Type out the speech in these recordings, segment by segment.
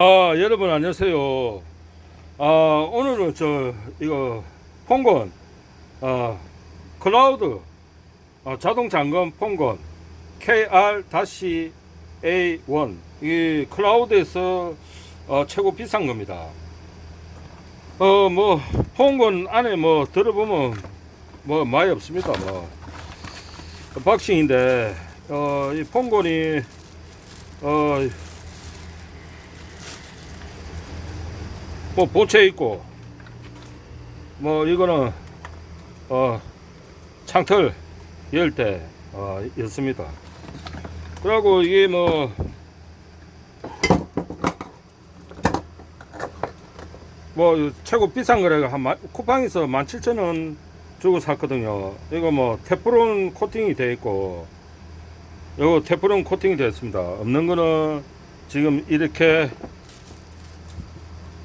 아 여러분 안녕하세요. 아 오늘은 저 이거 폰건 아 클라우드 아, 자동 잠금 폰건 KR-A1 이 클라우드에서 어, 최고 비싼 겁니다. 어뭐 폰건 안에 뭐 들어보면 뭐 많이 없습니다. 뭐 박싱인데 어 이 폰건이 어 뭐 보채 있고 뭐 이거는 어 창틀 열때 어, 였습니다. 그리고 이게 뭐 뭐 최고 비싼 거래가 한 만- 쿠팡에서 17,000원 주고 샀거든요. 이거 뭐 테프론 코팅이 돼 있고 이거 테프론 코팅이 되어 있습니다. 없는 거는 지금 이렇게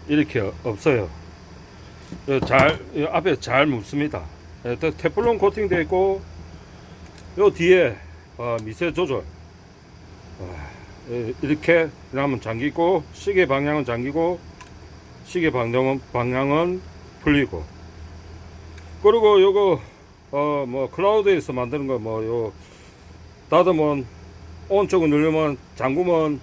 이렇게 없어요. 요 잘, 요 앞에 잘 묻습니다. 예, 또 테플론 코팅 되어 있고, 요 뒤에, 어, 미세 조절. 어, 예, 이렇게, 그러면 잠기고, 시계 방향은 잠기고, 시계 방향은, 방향은 풀리고. 그리고 요거, 어, 뭐, 클라우드에서 만드는 거, 뭐, 요, 닫으면, 온 쪽을 누르면, 잠그면,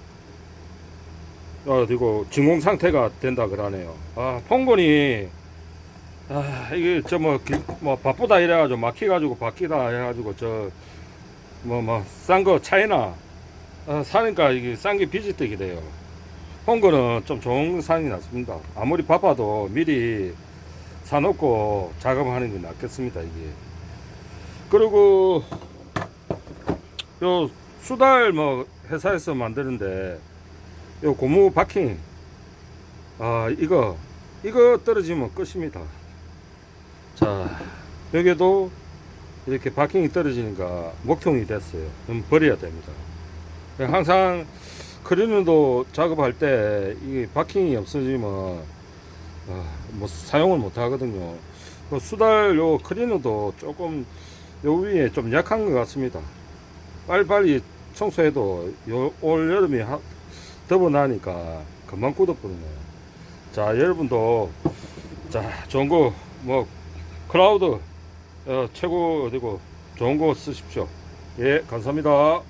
어, 그리고 진공 상태가 된다 그러네요. 아, 폰건이 아, 이게 저뭐 뭐 바쁘다 이래가지고 막혀가지고 바뀌다 해가지고 저 뭐 뭐 싼 거 차이나 아, 사니까 이게 싼 게 비지떡이 돼요. 폰건은 좀 좋은 상이 낫습니다. 아무리 바빠도 미리 사놓고 작업하는 게 낫겠습니다 이게. 그리고 요 수달 뭐 회사에서 만드는데 요 고무 바킹 아 이거 이거 떨어지면 끝입니다. 자 여기도 이렇게 바킹이 떨어지니까 목통이 됐어요. 그럼 버려야 됩니다. 항상 크리너도 작업할 때 이게 바킹이 없어지면 아, 뭐 사용을 못 하거든요. 그 수달 요 크리너도 조금 요 위에 좀 약한 것 같습니다. 빨리빨리 청소해도 요, 올 여름이 하, 더워 나니까 금방 굳어버리네요. 자, 여러분도 자, 좋은 거, 뭐, 클라우드 어, 최고 어디고 좋은 거 쓰십시오. 예, 감사합니다.